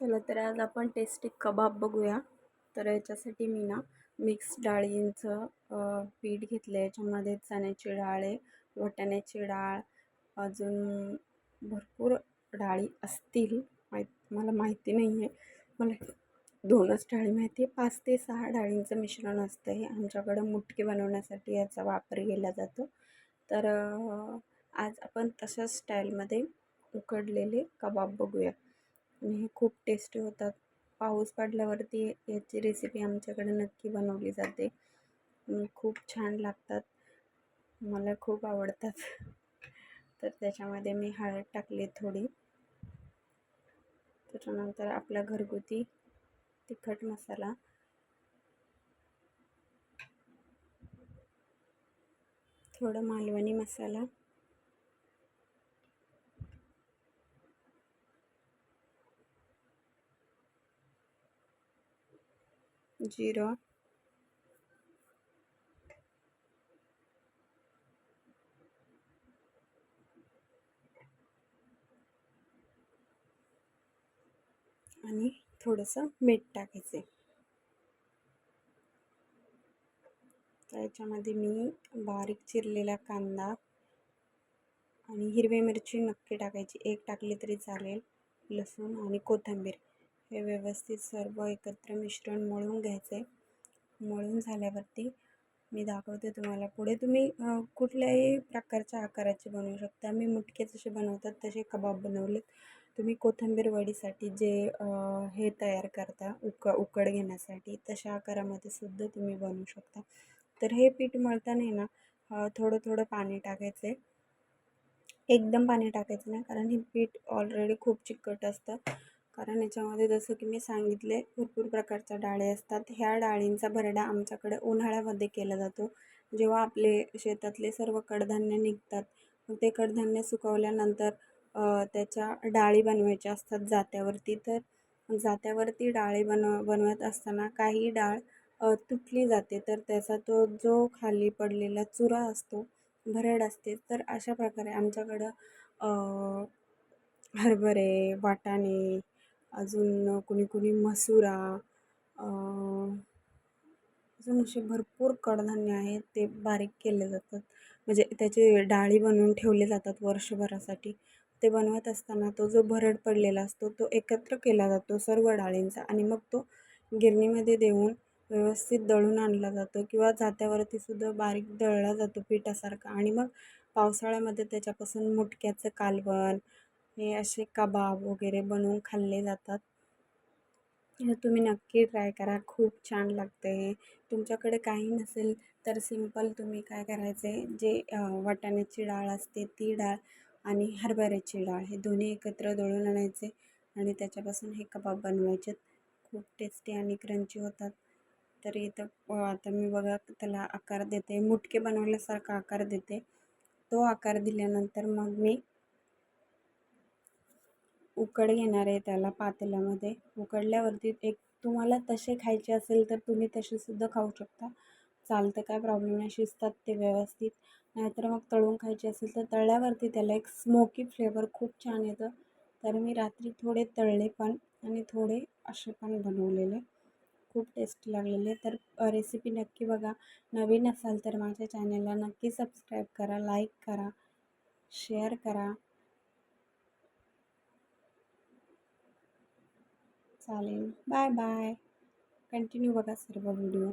चला तर आज आपण टेस्टी कबाब बघूया. तर याच्यासाठी मी ना मिक्स डाळींचं पीठ घेतलं आहे. याच्यामध्ये चण्याची डाळ आहे वाटाण्याची डाळ अजून भरपूर डाळी असतील. माहीत मला माहिती नाही आहे मला दोनच डाळी माहिती आहे. पाच ते सहा डाळींचं मिश्रण असतं हे आमच्याकडं मुटके बनवण्यासाठी याचा वापर केला जातो. तर आज आपण तशाच स्टाईलमध्ये उकडलेले कबाब बघूया. आणि हे खूप टेस्टी होतात. पाऊस पडल्यावरती याची रेसिपी आमच्याकडे नक्की बनवली जाते. खूप छान लागतात. मला खूप आवडतात. तर त्याच्यामध्ये मी हळद टाकली थोडी. त्याच्यानंतर आपला घरगुती तिखट मसाला. थोडं मालवणी मसाला. जिरं आणि थोडंसं मीठ टाकायचे त्याच्यामध्ये मी बारीक चिरलेला कांदा आणि हिरवी मिरची नक्की टाकायची. एक टाकली तरी चालेल लसूण आणि कोथिंबीर. हे व्यवस्थित सर्व एकत्र मिश्रण मळून घ्यायचे. मळून झाल्यावरती मी दाखवते तुम्हाला. पुढे तुम्ही कुठल्याही प्रकारच्या आकाराचे बनवू शकता. मी मुटके जसे बनवतात तसे कबाब बनवलेत. तुम्ही कोथिंबीर वडीसाठी जे हे तयार करता उक उकड घेण्यासाठी तशा आकारामध्ये सुद्धा तुम्ही बनवू शकता. तर हे पीठ मळताना ना थोडं थोडं पाणी टाकायचं. आहे एकदम पाणी टाकायचं नाही कारण हे पीठ ऑलरेडी खूप चिकट असतं. कारण याच्यामध्ये जसं की मी सांगितले भरपूर प्रकारच्या डाळी असतात. ह्या डाळींचा भरडा आमच्याकडे उन्हाळ्यामध्ये केला जातो. जेव्हा आपले शेतातले सर्व कडधान्य निघतात मग ते कडधान्य सुकवल्यानंतर त्याच्या डाळी बनवायच्या असतात जात्यावरती. तर जात्यावरती डाळी बनव बनवत असताना काही डाळ तुटली जाते. तर त्याचा तो जो खाली पडलेला चुरा असतो भरड असते. तर अशा प्रकारे आमच्याकडं हरभरे वाटाणे अजून कुणी कुणी मसुरा अजून असे भरपूर कडधान्य आहेत ते बारीक केले जातात. म्हणजे त्याचे डाळी बनवून ठेवले जातात वर्षभरासाठी. ते बनवत असताना तो जो भरड पडलेला असतो तो एकत्र केला जातो सर्व डाळींचा आणि मग तो गिरणीमध्ये देऊन व्यवस्थित दळून आणला जातो किंवा जात्यावरती सुद्धा बारीक दळला जातो पिठासारखा. आणि मग पावसाळ्यामध्ये त्याच्यापासून मुटक्याचं कालवण हे असे कबाब वगैरे बनवून खाल्ले जातात. हे तुम्ही नक्की ट्राय करा. खूप छान लागते तुमच्याकडे काही नसेल तर सिंपल तुम्ही काय करायचे? जे वाटाण्याची डाळ असते ती डाळ आणि हरभऱ्याची डाळ हे दोन्ही एकत्र दळून आणायचे आणि त्याच्यापासून हे कबाब बनवायचे. खूप टेस्टी आणि क्रंची होतात. तर इथं आता मी बघा त्याला आकार देते. मुटके बनवल्यासारखा आकार देते. तो आकार दिल्यानंतर मग मी उकड घेणार आहे त्याला पातेल्यामध्ये. उकडल्यावरती एक तुम्हाला तसे खायचे असेल तर तुम्ही तसेसुद्धा खाऊ शकता. चालतं काय प्रॉब्लेम नाही. शिजतात ते व्यवस्थित. नाहीतर मग तळून खायचे असेल तर तळल्यावरती त्याला एक स्मोकी फ्लेवर खूप छान येतं. तर मी रात्री थोडे तळले पण आणि थोडे असे पण बनवलेले. खूप टेस्टी लागलेले. तर रेसिपी नक्की बघा. नवीन असाल तर माझ्या चॅनलला नक्की सबस्क्राईब करा लाईक करा शेअर करा. चालेल. बाय बाय कंटिन्यू बघा सर्व व्हिडिओ